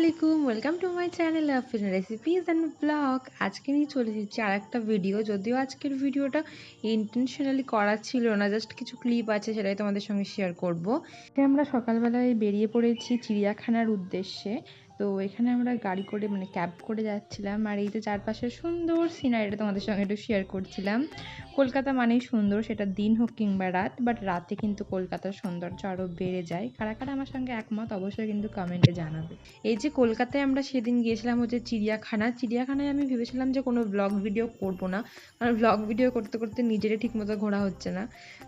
আলাইকুম welcome to my channel Afin recipes and blog আজকে নিয়ে চলে এসেছি আর একটা ভিডিও যদিও আজকের ভিডিওটা ইন্টেনশনালি করা ছিল না জাস্ট কিছু ক্লিপ আছে সেটাই তোমাদের সঙ্গে শেয়ার করব। আমরা সকালবেলায় বেরিয়ে পড়েছি চিড়িয়াখানার উদ্দেশ্যে। তো এখানে আমরা গাড়ি করে মানে ক্যাব করে যাচ্ছিলাম আর এই যে চারপাশের সুন্দর সিনারিটা তোমাদের সঙ্গে একটু শেয়ার করছিলাম। কলকাতা মানেই সুন্দর, সেটা দিন হোক কিংবা রাত বাট রাতে কিন্তু কলকাতার সৌন্দর্য আরও বেড়ে যায়। কারা কারা আমার সঙ্গে একমত অবশ্যই কিন্তু কমেন্টে জানাবে। এই যে কলকাতায় আমরা সেদিন গিয়েছিলাম হচ্ছে চিড়িয়াখানা। চিড়িয়াখানায় আমি ভেবেছিলাম যে কোনো ব্লগ ভিডিও করব না, কারণ ব্লগ ভিডিও করতে করতে নিজেরই ঠিকমতো ঘোরা হচ্ছে না।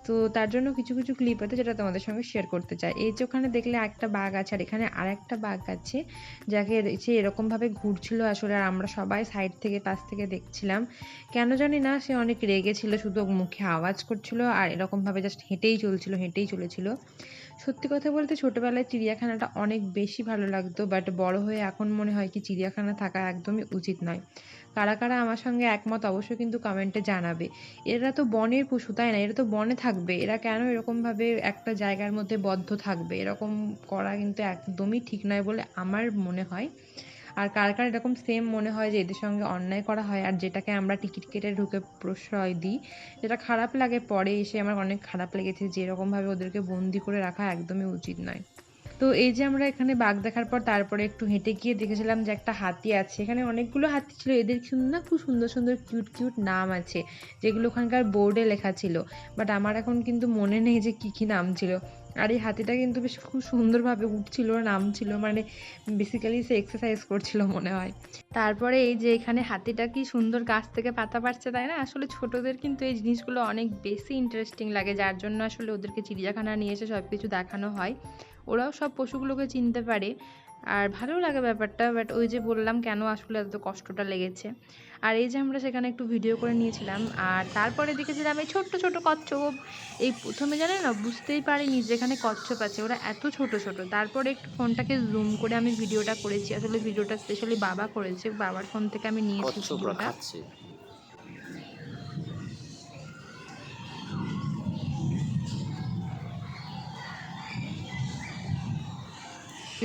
তো তার জন্য কিছু কিছু ক্লিপ আছে যেটা তোমাদের সঙ্গে শেয়ার করতে চাই। এই যে ওখানে দেখলে একটা বাঘ আছে, আর এখানে আর একটা বাঘ আছে। যাকে সে এরকমভাবে ঘুরছিল আসলে আর আমরা সবাই সাইড থেকে পাশ থেকে দেখছিলাম। কেন জানি না, সে অনেক রেগে ছিল, শুধু মুখে আওয়াজ করছিল আর এরকমভাবে জাস্ট হেঁটেই চলছিল, হেঁটেই চলেছিল। সত্যি কথা বলতে ছোটোবেলায় চিড়িয়াখানাটা অনেক বেশি ভালো লাগতো বাট বড় হয়ে এখন মনে হয় কি চিড়িয়াখানা থাকা একদমই উচিত নয়। কারা কারা আমার সঙ্গে একমত অবশ্যই কিন্তু কমেন্টে জানাবে। এরা তো বনের পশু, তাই না? এরা তো বনে থাকবে। এরা কেন এরকমভাবে একটা জায়গার মধ্যে বদ্ধ থাকবে? এরকম করা কিন্তু একদমই ঠিক নয় বলে আমার মনে হয়। আর কার কার এরকম সেম মনে হয় যে এদের সঙ্গে অন্যায় করা হয় আর যেটাকে আমরা টিকিট কেটে ঢুকে প্রশ্রয় দিই, যেটা খারাপ লাগে পরে এসে আমার অনেক খারাপ লেগেছে যে এরকমভাবে ওদেরকে বন্দি করে রাখা একদমই উচিত নয়। তো এই যে আমরা এখানে বাঘ দেখার পর তারপরে একটু হেঁটে গিয়ে দেখেছিলাম যে একটা হাতি আছে। এখানে অনেকগুলো হাতি ছিল, এদের কিন্তু না খুব সুন্দর সুন্দর কিউট কিউট নাম আছে, যেগুলো ওখানকার বোর্ডে লেখা ছিল। বাট আমার এখন কিন্তু মনে নেই যে কী কী নাম ছিল। আর এই হাতিটা কিন্তু বেশ খুব সুন্দরভাবে উঠছিল নামছিল মানে বেসিক্যালি সে এক্সারসাইজ করছিল মনে হয়। তারপরে এই যে এখানে হাতিটা কি সুন্দর গাছ থেকে পাতা পারছে তাই না? আসলে ছোটদের কিন্তু এই জিনিসগুলো অনেক বেশি ইন্টারেস্টিং লাগে, যার জন্য আসলে ওদেরকে চিড়িয়াখানা নিয়ে এসে সব কিছু দেখানো হয়। ওরাও সব পশুগুলোকে চিনতে পারে। আর ভালো লাগে ব্যাপারটা বাট ওই যে বললাম কেন আসলে এত কষ্টটা লেগেছে। আর এই যে আমরা সেখানে একটু ভিডিও করে নিয়েছিলাম আর তারপরে দেখেছিলাম এই ছোট্ট ছোট কচ্ছপ। এই প্রথমে জানে না বুঝতেই পারিনি যেখানে কচ্ছপ আছে ওরা এত ছোট ছোট। তারপরে একটু ফোনটাকে জুম করে আমি ভিডিওটা করেছি। আসলে ভিডিওটা স্পেশালি বাবা করেছে বাবার ফোন থেকে আমি নিয়েছি ভিডিওটা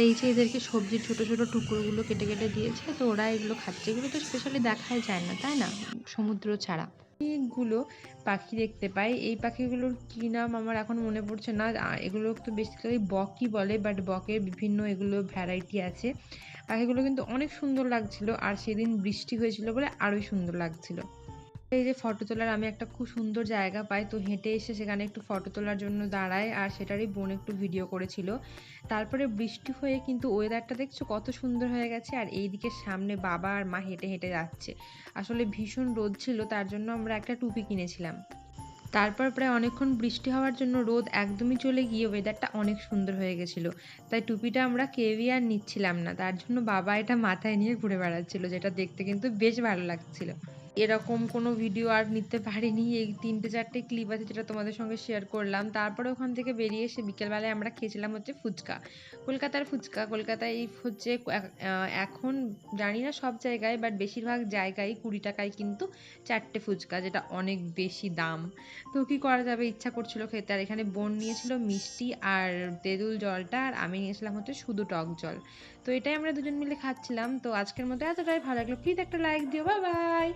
এই যে এদেরকে সবজির ছোট ছোট টুকরোগুলো কেটে কেটে দিয়েছে, তো ওরা এগুলো খাচ্ছে। এগুলো তো স্পেশালি দেখাই যায় না, তাই না? সমুদ্র ছাড়া। অনেকগুলো পাখি দেখতে পাই। এই পাখিগুলোর কী নাম আমার এখন মনে পড়ছে না। এগুলো তো বেসিক্যালি বকই বলে বাট বকের বিভিন্ন এগুলো ভ্যারাইটি আছে। পাখিগুলো কিন্তু অনেক সুন্দর লাগছিল, আর সেদিন বৃষ্টি হয়েছিল বলে আরোই সুন্দর লাগছিল। এই যে ফটো তোলার আমি একটা খুব সুন্দর জায়গা পাই, তো হেঁটে এসে সেখানে একটু ফটো তোলার জন্য দাঁড়ায় আর সেটারই বোন একটু ভিডিও করেছিল। তারপরে বৃষ্টি হয়ে কিন্তু ওয়েদারটা দেখছ কত সুন্দর হয়ে গেছে, আর এই দিকে সামনে বাবা আর মা হেঁটে হেঁটে যাচ্ছে। আসলে ভীষণ রোদ ছিল, তার জন্য আমরা একটা টুপি কিনেছিলাম। তারপর প্রায় অনেকক্ষণ বৃষ্টি হওয়ার জন্য রোদ একদমই চলে গিয়ে ওয়েদারটা অনেক সুন্দর হয়ে গেছিল। তাই টুপিটা আমরা কেউই আর নিচ্ছিলাম না, তার জন্য বাবা এটা মাথায় নিয়ে ঘুরে বেড়াচ্ছিল, যেটা দেখতে কিন্তু বেশ ভালো লাগছিল। এরকম কোনো ভিডিও আর নিতে পারিনি। এই তিনটে, চারটে ক্লিপ আছে যেটা তোমাদের সঙ্গে শেয়ার করলাম। তারপরে ওখান থেকে বেরিয়ে এসে বিকেলবেলায় আমরা খেয়েছিলাম হচ্ছে ফুচকা। কলকাতার ফুচকা। কলকাতায় এই হচ্ছে এখন জানি না সব জায়গায় বাট বেশিরভাগ জায়গায় কুড়ি টাকায় কিন্তু চারটে ফুচকা, যেটা অনেক বেশি দাম। তো কী করা যাবে? ইচ্ছা করছিল খেতে। আর এখানে বোন নিয়েছিল মিষ্টি আর তেঁতুল জলটা, আর আমি নিয়েছিলাম হচ্ছে শুধু টক জল। তো এটাই আমরা দুজন মিলে খাচ্ছিলাম। তো আজকের মতো এতটাই। ভালো লাগল। প্লিজ একটা লাইক দিও। Bye bye